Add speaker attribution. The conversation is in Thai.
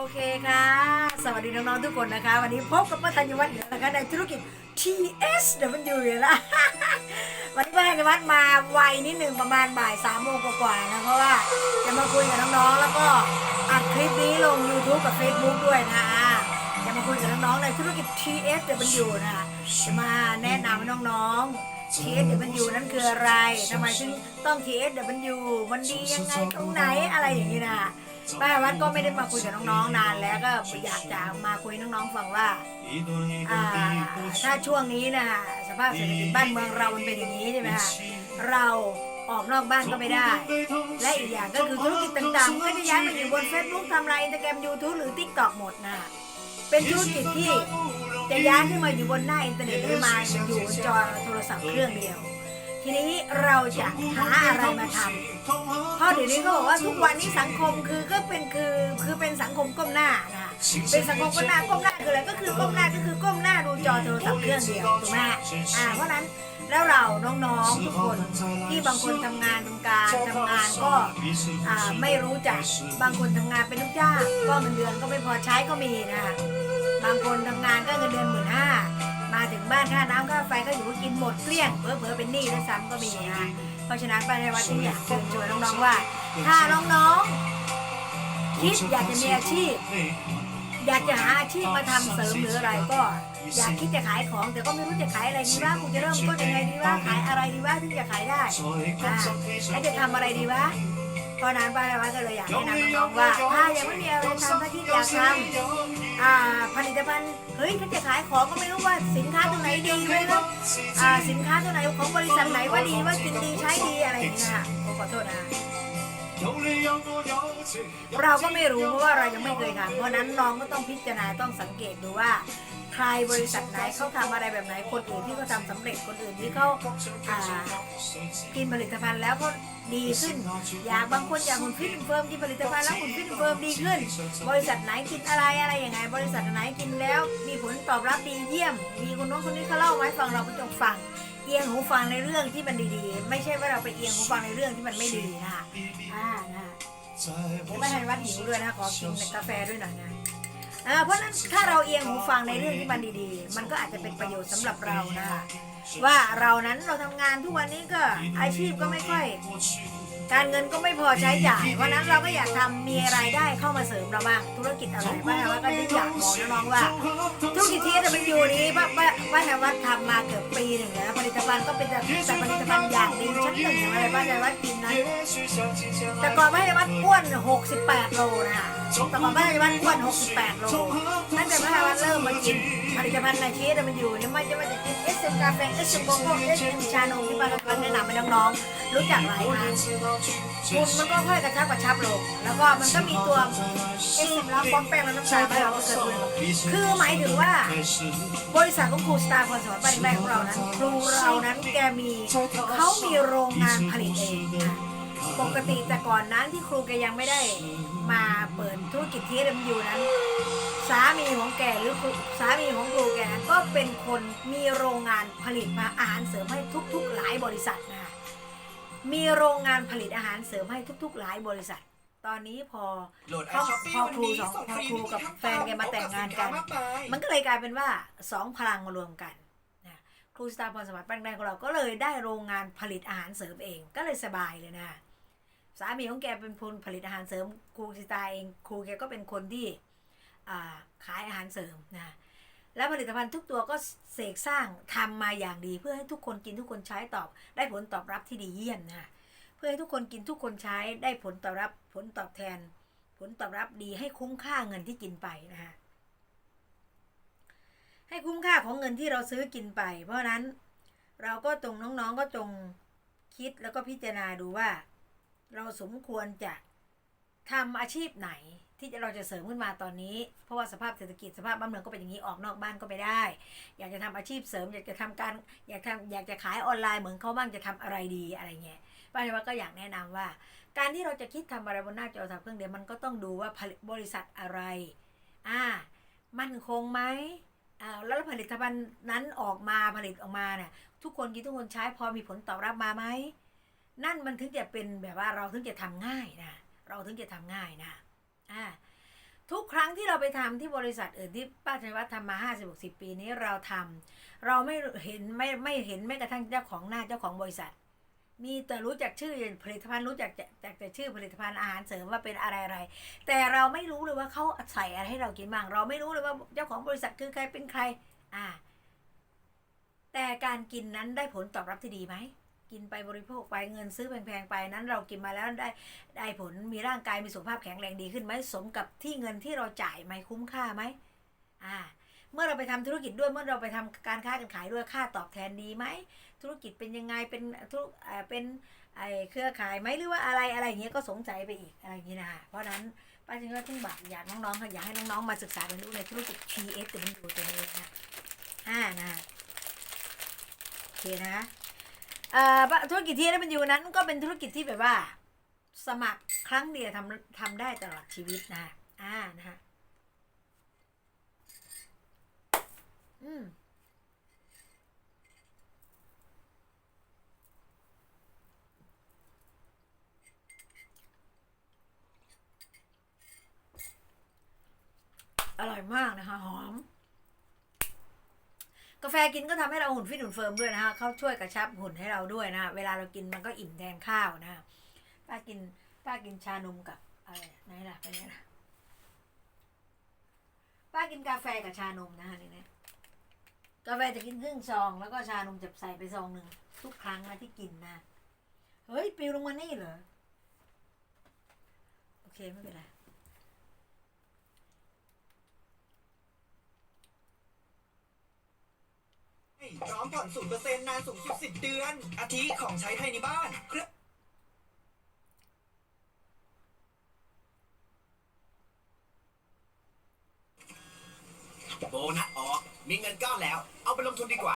Speaker 1: โอเคค่ะ สวัสดีน้องๆทุกคนนะคะ วันนี้พบกับป้าธัญวัฒน์อีกแล้วนะคะในธุรกิจ TSW เลยละวันนี้ป้าธัญวัฒน์มาไวนิดหนึ่งประมาณบ่ายสามโมงกว่าๆนะเพราะว่าจะมาคุยกับน้องๆแล้วก็อัดคลิปนี้ลง YouTube กับ Facebook ด้วยนะจะมาคุยกับน้องๆในธุรกิจ TSW นะคะจะมาแนะนำน้องๆ TSW นั้นคืออะไรทำไมถึงต้อง TSW มันดียังไงตรงไหนอะไรอย่างนี้นะ ป้าวัดก็ไม่ได้มาคุยกับน้องๆนานแล้วก็อยากจะมาคุยน้องๆฟังว่าถ้าช่วงนี้นะสภาพเศรษฐกิจบ้านเมืองเรามันเป็นอย่างนี้ใช่ไหมคะเราออกนอกบ้านก็ไม่ได้ และอีกอย่างก็คือธุรกิจต่างๆ ก็จะย้ายมาอยู่บน Facebook ทำลายอินสตาแกรม YouTube หรือ TikTok หมดนะเป็นธุรกิจที่จะย้ายขึ้นมาอยู่บนหน้าอินเทอร์เน็ตได้มาอยู่จอโทรศัพท์เครื่องเดียว ทีนี้เราจะหาอะไรมาทำเพราะเดี๋ยวนี้เขาบอกว่าทุกวันนี้สังคมคือก็เป็นคือคือเป็นสังคมก้มหน้านะเป็นสังคมก้มหน้าก้มหน้าคืออะไรก็คือก้มหน้าก็คือก้มหน้าดูจอโทรศัพท์เครื่องเดียวถูกไหมอ่าเพราะนั้นแล้วเราน้องๆทุกคนที่บางคนทำงานทำการทำงานก็อ่าไม่รู้จักบางคนทำงานเป็นลูกจ้างก็เงินเดือนก็ไม่พอใช้ก็มีนะบางคนทำงานก็เงินเดือนหมื่นห้า ค่าน้ำค่าไฟก็อยู่ก็กินหมดเกลี้ยงเผลอๆเป็นหนี้ด้วยซ้ำก็มีนะเพราะฉะนั้นป้าในวัดที่อยากเชิญชวนน้องๆว่า ถ้าน้องๆคิดอยากจะมีอาชีพ อยากจะหาอาชีพมาทำเสริมหรืออะไรก็ อยากคิดจะขายของแต่ก็ไม่รู้จะขายอะไรดีว่ากูจะเริ่มต้นยังไงดีว่าขายอะไรดีว่าถึงจะขายได้อ่าแล้วจะทำอะไรดีวะเพราะนั้นป้าในวัดก็เลยอยากแนะนำน้องๆว่า ถ้ายังไม่มีอะไรทำถ้าคิดอยากทำ อ่าผลิตภัณฑ์เฮ้ยถ้าจะขายของก็ไม่รู้ว่าสินค้าตัวไหนดีไม่รู้อ่าสินค้าตัวไหนของบริษัทไหนว่าดีว่ากินดีใช้ดีอะไรอย่างนี้นะคะขอโทษนะเราก็ไม่รู้เพราะว่าเรายังไม่เคยทำเพราะนั้นน้องก็ต้องพิจารณาต้องสังเกตดูว่า ใครบริษัทไหนเขาทำอะไรแบบไหนคนอื่นที่เขาทำสำเร็จคนอื่นที่เขาอ่ากินผลิตภัณฑ์แล้วก็ดีขึ้น อยากบางคนอยากหุ่นฟิตเฟิร์มกินผลิตภัณฑ์แล้วหุ่นฟิตเฟิร์มดีขึ้น บริษัทไหนกินอะไรอะไรยังไง บริษัทไหนกินแล้ว มีผลตอบรับดีเยี่ยม มีคนโน้นคนนี้เขาเล่าไว้ฟังเราก็จงฟังเอียงหูฟังในเรื่องที่มันดีๆ ไม่ใช่ว่าเราไปเอียงหูฟังในเรื่องที่มันไม่ดีนะคะอ่านะไม่ให้วัดหิวด้วยนะขอกินกาแฟด้วยหน่อยนะ อ่าเพราะฉะนั้นถ้าเราเอียงหูฟังในเรื่องที่มันดีๆ มันก็อาจจะเป็นประโยชน์สำหรับเรานะคะว่าเรานั้นเราทำงานทุกวันนี้ก็อาชีพก็ไม่ค่อย การเงินก็ไม่พอใช้จ่ายวันนั้นเราก็อยากทำมีรายได้เข้ามาเสริมเราบ้างธุรกิจอะไรบ้างว่าก็อยากบอกน้องๆว่า ธุรกิจที่จะเป็นอยู่นี้ป้าป้าป้าแถววัดทำมาเกือบปีหนึ่งแล้วผลิตภัณฑ์ก็เป็นแต่แต่ผลิตภัณฑ์อย่างดีชั้นหนึ่งอย่างไรป้าแถววัดกินนั้นแต่ก่อนป้าแถววัดอ้วน 68โลนะคะ แต่ก่อนป้าแถววัดอ้วน68 โลตั้งแต่ป้าแถววัดเริ่มมากินผลิตภัณฑ์ในชีวิตมันอยู่เนี่ยไม่จะว่าจะกินเอสเอ็มกาแฟเอสเอ็มโกโก้เอสเอ็มชานมที่ป้าแถววัดแนะนำให้น้องๆรู้จักหลายทางคุณมันก็ค่อยกระชับกระชับลง แล้วก็มันก็มีตัวเอสเอ็มแล้วป้องแป้งแล้วน้ำตาลไปเราก็เกิดขึ้นคือหมายถึงว่า บริษัทของครูสตาร์พรสวรรค์ปฏิบัติของเรานั้นครูเรานั้นแกมีเขามีโรงงานผลิตเองนะ ปกติแต่ก่อนนั้นที่ครูแกยังไม่ได้มาเปิดธุรกิจที่เอ็มยูนั้น สามีของแกหรือครูสามีของครูแกนั้นก็เป็นคนมีโรงงานผลิตมาอาหารเสริมให้ทุก ๆ หลายบริษัทนะมีโรงงานผลิตอาหารเสริมให้ทุก ๆ หลายบริษัท ตอนนี้พอ
Speaker 2: โหลดไอ
Speaker 1: พอ
Speaker 2: ช้อป
Speaker 1: พ
Speaker 2: ปี้
Speaker 1: อ
Speaker 2: วัน
Speaker 1: ครู
Speaker 2: นี้
Speaker 1: สอง
Speaker 2: ส่ง
Speaker 1: พอ
Speaker 2: ฟรี
Speaker 1: ครูกับแฟนแกมาแต่งงานกัน มันก็เลยกลายเป็นว่าสองพลังมารวมกันนะครูสตาร์พรสมัติแป้งแดงของเราก็เลยได้โรงงานผลิตอาหารเสริมเองก็เลยสบายเลยนะ สามีของแกเป็นคนผลิตอาหารเสริมครูสตาเองครูแกก็เป็นคนที่ขายอาหารเสริมนะแล้วผลิตภัณฑ์ทุกตัวก็เสกสร้างทำมาอย่างดี เพื่อให้ทุกคนกินทุกคนใช้ตอบ ได้ผลตอบรับที่ดีเยี่ยมนะเพื่อให้ทุกคนกินทุกคนใช้ได้ผลตอบรับผลตอบแทน ผลตอบรับดีให้คุ้มค่าเงินที่กินไปนะฮะให้คุ้มค่าของเงินที่เราซื้อกินไป เพราะฉะนั้นเราก็ตรงน้องๆก็จงคิดแล้วก็พิจารณาดูว่า เราสมควรจะทำอาชีพไหนที่เราจะเสริมขึ้นมาตอนนี้ เพราะว่าสภาพเศรษฐกิจสภาพบ้านเมืองก็เป็นอย่างนี้ออกนอกบ้านก็ไม่ได้ อยากจะทำอาชีพเสริม อยากจะทำการอยากทำอยากจะขายออนไลน์เหมือนเขาบ้างจะทำอะไรดีอะไรเงี้ยป้าว่าก็อยากแนะนำว่า การที่เราจะคิดทำอะไรบนหน้าจอโทรศัพท์เครื่องเดียวมันก็ต้องดูว่าบริษัทอะไรอ่ามั่นคงไหมอ่าแล้วผลิตภัณฑ์นั้นออกมาผลิตออกมาเนี่ยทุกคนกินทุกคนใช้พอมีผลตอบรับมาไหม นั่นมันถึงจะเป็นแบบว่าเราถึงจะทำง่ายนะเราถึงจะทำง่ายนะอ่าทุกครั้งที่เราไปทำที่บริษัทอื่นที่ป้าชัยวัฒน์ทำมาห้าสิบหกสิบปีนี้เราทำเราไม่เห็นไม่ไม่เห็นแม้กระทั่งเจ้าของหน้าเจ้าของบริษัท มีแต่รู้จักชื่อผลิตภัณฑ์รู้จักจากแต่ชื่อผลิตภัณฑ์อาหารเสริมว่าเป็นอะไรอะไรแต่เราไม่รู้เลยว่าเขาใส่อะไรให้เรากินบ้างเราไม่รู้เลยว่าเจ้าของบริษัทคือใครเป็นใคร อ่า แต่การกินนั้นได้ผลตอบรับที่ดีไหม กินไปบริโภคไปเงินซื้อแพงๆไปนั้นเรากินมาแล้วได้ได้ผลมีร่างกายมีสุขภาพแข็งแรงดีขึ้นไหมสมกับที่เงินที่เราจ่ายไหมคุ้มค่าไหมอ่าเมื่อเราไปทำธุรกิจด้วยเมื่อเราไปทำการค้าการขายด้วยค่าตอบแทนดีไหมธุรกิจเป็นยังไงเป็นธุรเอ่อเป็นไอเครือข่ายไหมหรือว่าอะไรอะไรอย่างเงี้ยก็สงสัยไปอีกอะไรอย่างเงี้ยนะเพราะนั้นป้าจึงก็ต้องบอกอยากน้องๆค่ะอยากให้น้องๆมาศึกษาเรียนรู้ในธุรกิจ TS ตัวนี้ดูตัวนี้นะอ่านะโอเคนะ เอ่อธุรกิจที่ได้มันอยู่นั้น ก็เป็นธุรกิจที่แบบว่า สมัครครั้งเดียวทำทำได้ตลอดชีวิตนะอ่านะฮะอืมอร่อยมากนะคะ หอม กาแฟกินก็ทำให้เราหุ่นฟิตหุ่นเฟิร์มด้วยนะฮะเขาช่วยกระชับหุ่นให้เราด้วยนะเวลาเรากินมันก็อิ่มแทนข้าวนะป้ากินป้ากินชานมกับอะไรไหนล่ะเป็นไงล่ะป้ากินกาแฟกับชานมนะฮะนี่นะกาแฟจะกินครึ่งซอง แล้วก็ชานมจะใส่ไปซองหนึ่งทุกครั้งนะที่กินนะเฮ้ยปิวลงมานี่เหรอโอเคไม่เป็นไร
Speaker 2: พร้อมผ่อนศูนย์เปอร์เซ็นต์นานสูงสุดสิบเดือน อาทิของใช้ภายในบ้านเครื่องโบนัสออก มีเงินก้อนแล้ว เอาไปลงทุนดีกว่า